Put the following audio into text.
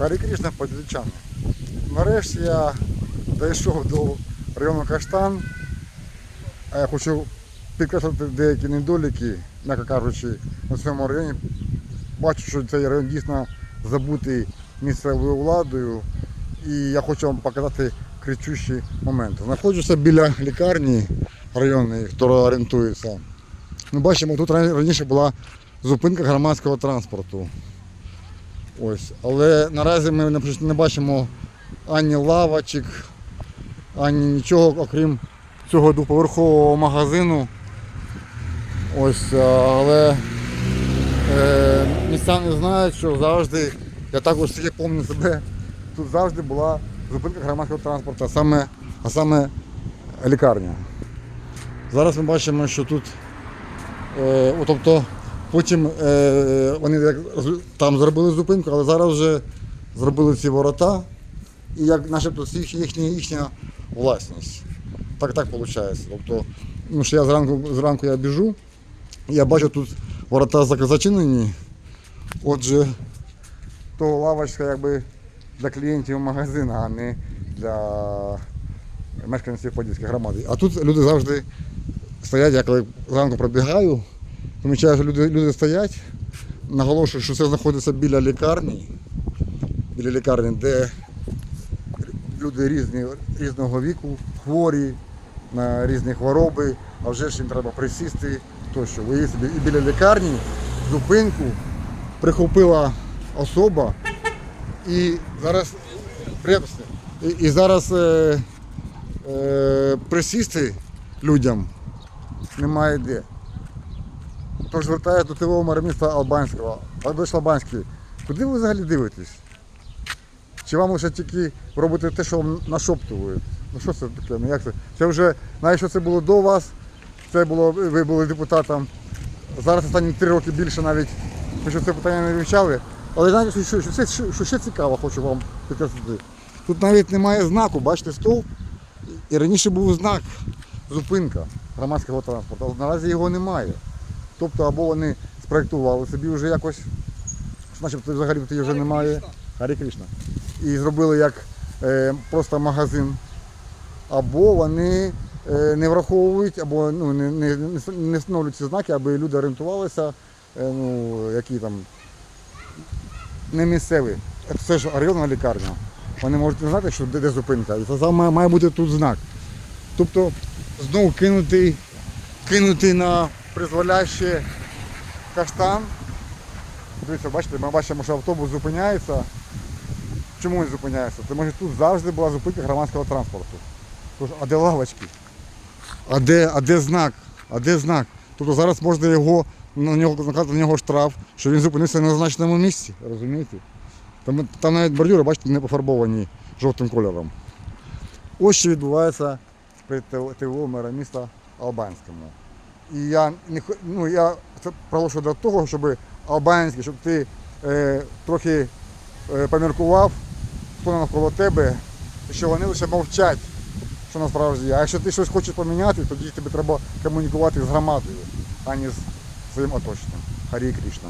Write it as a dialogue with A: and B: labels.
A: Харі Крішна. Нарешті я дійшов до району Каштан. А я хочу підкреслити деякі недоліки, м'яко кажучи, на цьому районі. Бачу, що цей район дійсно забутий місцевою владою. І я хочу вам показати кричущі моменти. Знаходжуся біля лікарні районної, яка орієнтується. Ми бачимо, тут раніше була зупинка громадського транспорту. Ось. Але наразі ми наприклад, не бачимо ані лавочок, ані нічого, окрім цього двоповерхового магазину. Ось, але е, містяни знають, що завжди, я також тільки пам'ятаю себе, тут завжди була зупинка громадського транспорту, а саме, а саме лікарня. Зараз ми бачимо, що тут Е, тобто потім е, вони як там зробили зупинку, але зараз вже зробили ці ворота, і як начебто це їх- їхня, їхня власність. Так так виходить. Тобто, ну, що я зранку, зранку я біжу, я бачу тут ворота зачинені. Отже, то лавочка якби для клієнтів магазину, а не для мешканців Подільської громади. А тут люди завжди стоять, я коли зранку пробігаю, помічаю, що люди, люди стоять, наголошую, що це знаходиться біля лікарні, біля лікарні, де люди різні, різного віку, хворі на різні хвороби, а вже ж їм треба присісти тощо. Ви і біля лікарні зупинку прихопила особа і зараз і, і зараз е, е, присісти людям немає де. Тож звертаюся до ТВО мера міста Албанського. Альбеш Албанський, куди ви взагалі дивитесь? Чи вам лише тільки робите те, що вам нашоптують? Ну що це таке? Ну як це? Це вже, навіть що це було до вас, це було, ви були депутатом. Зараз останні три роки більше навіть, що це питання не вивчали. Але знаєте, що, що, що, що ще цікаво, хочу вам підкреслити. Тут навіть немає знаку, бачите, стовп. І раніше був знак зупинка громадського транспорту, але наразі його немає. Тобто або вони спроектували собі вже якось, що начебто взагалі тут її вже немає. Харі Кришна. І зробили як е, просто магазин. Або вони е, не враховують, або ну, не, не, не, встановлюють ці знаки, аби люди орієнтувалися, е, ну, які там не місцеві. Це ж районна лікарня. Вони можуть не знати, що де, де зупинка. І це саме має бути тут знак. Тобто знову кинути, кинути на призволяще каштан. Дивіться, бачите, ми бачимо, що автобус зупиняється. Чому він зупиняється? Тому що тут завжди була зупинка громадського транспорту. Тож, а де лавочки? А де, а де знак? А де знак? Тобто зараз можна його на нього наказати на нього штраф, що він зупинився на назначеному місці. Розумієте? Там, там навіть бордюри, бачите, не пофарбовані жовтим кольором. Ось що відбувається при ТВО мера міста Албанському. І я не ну, я це проголошую до того, щоб Албанський, щоб ти е, трохи е, поміркував, хто навколо тебе, що вони лише мовчать, що насправді. А якщо ти щось хочеш поміняти, тоді тобі треба комунікувати з громадою, а не з своїм оточенням. Харі Кришна.